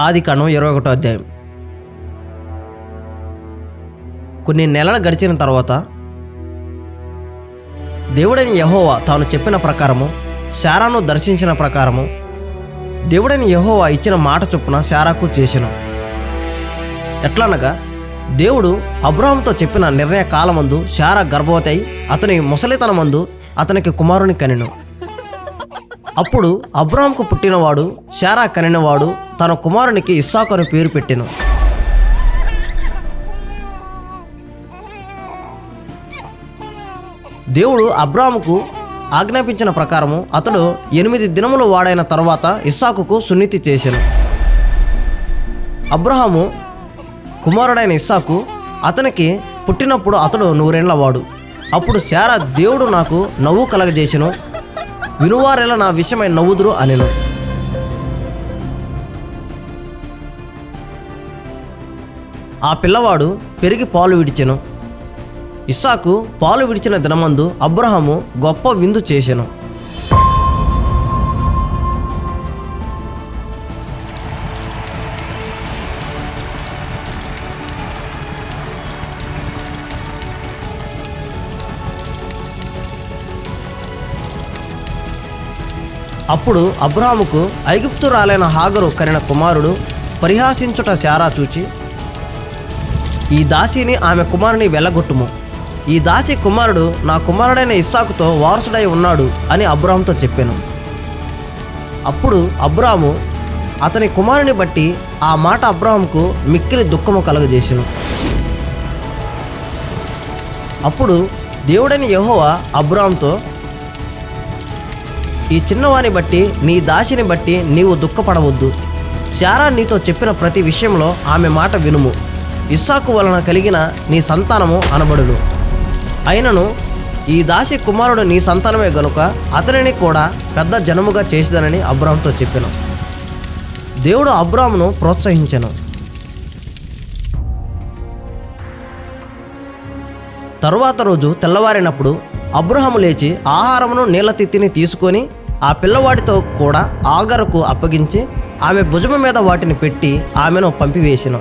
ఆది కాండం ఇరవై ఒకటో అధ్యాయం. కొన్ని నెలలు గడిచిన తర్వాత దేవుడైన యహోవా తాను చెప్పిన ప్రకారము శారాను దర్శించిన ప్రకారము దేవుడైన యహోవా ఇచ్చిన మాట చొప్పున శారాకు చేసిన. ఎట్లనగా దేవుడు అబ్రాహంతో చెప్పిన నిర్ణయ కాలమందు శారా గర్భవతి అయి అతని ముసలితనమందు అతనికి కుమారుని కనెను. అప్పుడు అబ్రాహాంకు పుట్టినవాడు శారా కనినవాడు తన కుమారునికి ఇస్సాకు అని పేరు పెట్టెను. దేవుడు అబ్రాహాముకు ఆజ్ఞాపించిన ప్రకారము అతడు ఎనిమిది దినములు వాడైన తర్వాత ఇస్సాకుకు సున్నితి చేశాను అబ్రహాము కుమారుడైన ఇస్సాకు అతనికి పుట్టినప్పుడు అతడు నూరేండ్ల వాడు. అప్పుడు శారా దేవుడు నాకు నవ్వు కలగజేసెను. వినువారెలా నా విషయమై నవ్వుదురు అనెను ఆ పిల్లవాడు పెరిగి పాలు విడిచెను. ఇస్సాకు పాలు విడిచిన దినమందు అబ్రహము గొప్ప విందు చేసెను. అప్పుడు అబ్రాహాముకు ఐగుప్తురాలైన హాగరు కనిన కుమారుడు పరిహాసించుట శారా చూచి ఈ దాసిని ఆమె కుమారుని వెళ్ళగొట్టుము ఈ దాసి కుమారుడు నా కుమారుడైన ఇస్సాకుతో వారసుడై ఉన్నాడు అని అబ్రాహంతో చెప్పాను. అప్పుడు అబ్రాము అతని కుమారుని బట్టి ఆ మాట అబ్రాహంకు మిక్కిలి దుఃఖము కలుగజేసెను. అప్పుడు దేవుడైన యహోవా అబ్రాహాంతో ఈ చిన్నవాని బట్టి నీ దాసిని బట్టి నీవు దుఃఖపడవద్దు. శారా నీతో చెప్పిన ప్రతి విషయంలో ఆమె మాట వినుము. ఇస్సాకు వలన కలిగిన నీ సంతానము అనబడును. అయినను ఈ దాసి కుమారుడు నీ సంతానమే గనుక అతనిని కూడా పెద్ద జనముగా చేసేదనని అబ్రామ్తో చెప్పాను. దేవుడు అబ్రామ్ను ప్రోత్సహించను. తరువాత రోజు తెల్లవారినప్పుడు అబ్రహము లేచి ఆహారమును నీళ్ళ తిత్తిని తీసుకొని ఆ పిల్లవాడితో కూడా ఆగరకు అప్పగించి ఆమె భుజము మీద వాటిని పెట్టి ఆమెను పంపివేసెను.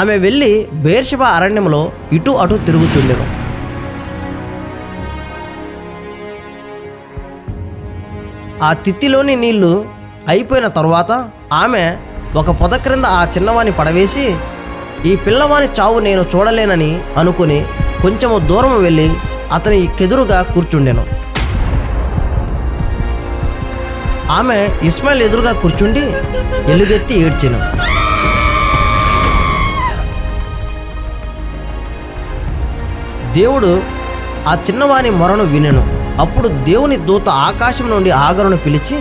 ఆమె వెళ్ళి బేర్షిబ అరణ్యంలో ఇటు అటు తిరుగుచుండెను. ఆ తిత్తిలోని నీళ్ళు అయిపోయిన తర్వాత ఆమె ఒక పొద క్రింద ఆ చిన్నవాణి పడవేసి ఈ పిల్లవాని చావు నేను చూడలేనని అనుకుని కొంచెము దూరం వెళ్ళి అతని కెదురుగా కూర్చుండెను. ఆమె ఇస్మాయిల్ ఎదురుగా కూర్చుండి ఎలుగెత్తి ఏడ్చెను. దేవుడు ఆ చిన్నవాని మొరను వినెను. అప్పుడు దేవుని దూత ఆకాశం నుండి ఆగరును పిలిచి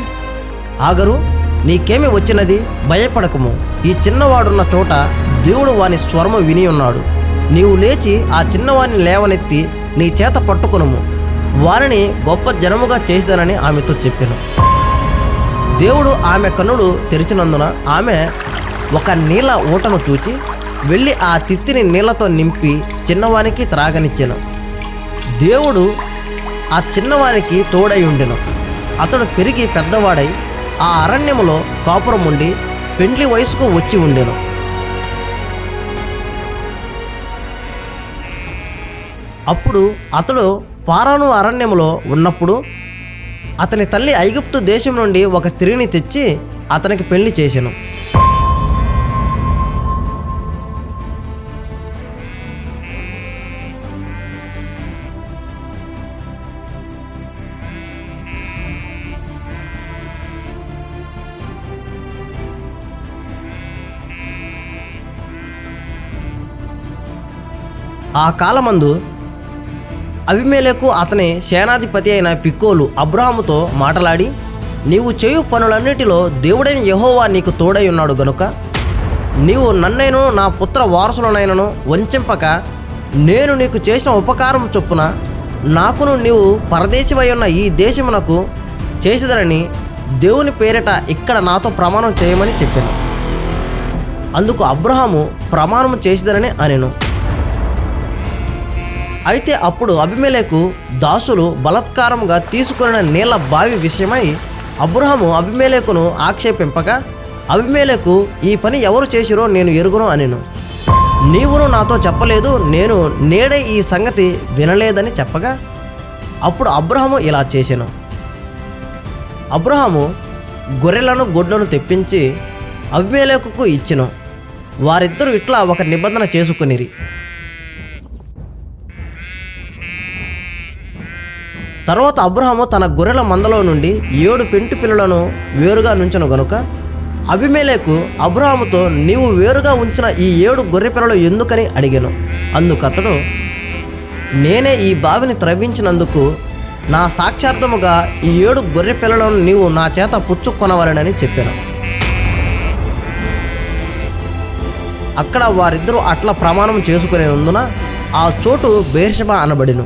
ఆగరు నీకేమి వచ్చినది? భయపడకము. ఈ చిన్నవాడున్న చోట దేవుడు వాని స్వరము విని ఉన్నాడు. నీవు లేచి ఆ చిన్నవాని లేవనెత్తి నీ చేత పట్టుకునుము. వారిని గొప్ప జనముగా చేసిదనని ఆమెతో చెప్పాను. దేవుడు ఆమె కన్నులు తెరిచినందున ఆమె ఒక నీళ్ళ ఊటను చూచి వెళ్ళి ఆ తిత్తిని నీళ్ళతో నింపి చిన్నవానికి త్రాగనిచ్చాను. దేవుడు ఆ చిన్నవానికి తోడై ఉండెను. అతడు పెరిగి పెద్దవాడై ఆ అరణ్యములో కాపురం ఉండి పెండ్లి వయసుకు వచ్చి ఉండెను. అప్పుడు అతడు పారాను అరణ్యములో ఉన్నప్పుడు అతని తల్లి ఐగుప్తు దేశం నుండి ఒక స్త్రీని తెచ్చి అతనికి పెళ్ళి చేశాను ఆ కాలమందు అభిమేలకు అతని సేనాధిపతి అయిన పిక్కోలు అబ్రాహాముతో మాటలాడి నీవు చేయు పనులన్నిటిలో దేవుడైన యహోవా నీకు తోడై ఉన్నాడు గనుక నీవు నన్నైను నా పుత్ర వారసులనైనను వంచింపక నేను నీకు చేసిన ఉపకారం చొప్పున నాకును నీవు పరదేశమై ఉన్న ఈ దేశమునకు చేసేదరని దేవుని పేరిట ఇక్కడ నాతో ప్రమాణం చేయమని చెప్పాను. అందుకు అబ్రహాము ప్రమాణం చేసిదరని అనెను. అయితే అప్పుడు అభిమేలకు దాసులు బలత్కారంగా తీసుకున్న నీళ్ళ బావి విషయమై అబ్రహము అభిమేలేకును ఆక్షేపింపగా అభిమేలకు ఈ పని ఎవరు చేసిరో నేను ఎరుగును అనిను. నీవును నాతో చెప్పలేదు నేను నేడే ఈ సంగతి వినలేదని చెప్పగా? అప్పుడు అబ్రహము ఇలా చేశాను అబ్రహము గొర్రెలను గొడ్లను తెప్పించి అభిమేలేకుకు ఇచ్చెను. వారిద్దరూ ఇట్లా ఒక నిబంధన చేసుకునిరి. తర్వాత అబ్రహాము తన గొర్రెల మందలో నుండి ఏడు పెంటి పిల్లలను వేరుగా నుంచను గనుక అభిమేలేకు అబ్రహాముతో నీవు వేరుగా ఉంచిన ఈ ఏడు గొర్రె పిల్లలు ఎందుకని అడిగాను? అందుకతడు నేనే ఈ బావిని త్రవ్వించినందుకు నా సాక్షార్థముగా ఈ ఏడు గొర్రె పిల్లలను నీవు నా చేత పుచ్చుకొనవలనని చెప్పాను. అక్కడ వారిద్దరూ అట్లా ప్రమాణం చేసుకునేందున ఆ చోటు బేర్షమ అనబడిను.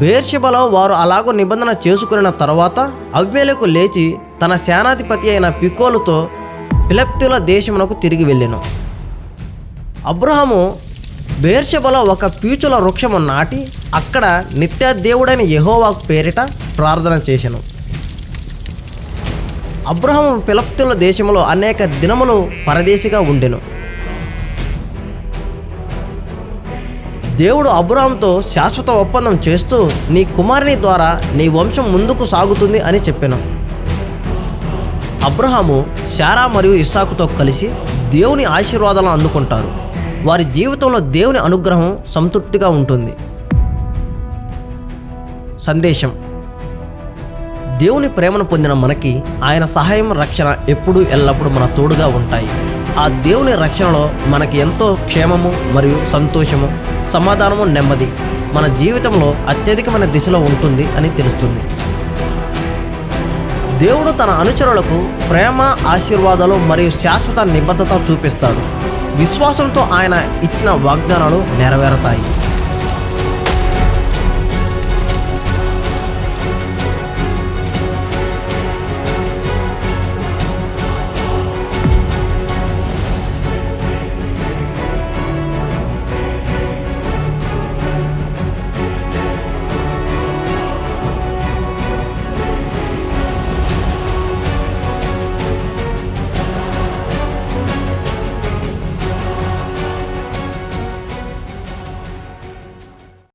బేర్షబలో వారు అలాగో నిబంధన చేసుకున్న తర్వాత అవ్వేలకు లేచి తన సేనాధిపతి అయిన పికోలుతో ఫిలప్తుల దేశమునకు తిరిగి వెళ్ళెను. అబ్రహము బేర్షబలో ఒక పీచుల వృక్షము నాటి అక్కడ నిత్యదేవుడైన దేవుడైన పేరిట ప్రార్థన చేశాను అబ్రహం పిలప్తుల దేశంలో అనేక దినములు పరదేశిగా ఉండెను. దేవుడు అబ్రామ్తో శాశ్వత ఒప్పందం చేస్తూ నీ కుమారుని ద్వారా నీ వంశం ముందుకు సాగుతుంది అని చెప్పాను. అబ్రహాము శారా మరియు ఇస్సాకుతో కలిసి దేవుని ఆశీర్వాదాలను అందుకుంటారు. వారి జీవితంలో దేవుని అనుగ్రహం సంతృప్తిగా ఉంటుంది. సందేశం. దేవుని ప్రేమను పొందిన మనకి ఆయన సహాయం రక్షణ ఎప్పుడూ ఎల్లప్పుడూ మన తోడుగా ఉంటాయి. ఆ దేవుని రక్షణలో మనకి ఎంతో క్షేమము మరియు సంతోషము సమాధానము నెమ్మది. మన జీవితంలో అత్యధికమైన దిశలో ఉంటుంది అని తెలుస్తుంది. దేవుడు తన అనుచరులకు ప్రేమ ఆశీర్వాదాలు మరియు శాశ్వత నిబద్ధత చూపిస్తాడు. విశ్వాసంతో ఆయన ఇచ్చిన వాగ్దానాలు నెరవేరతాయి.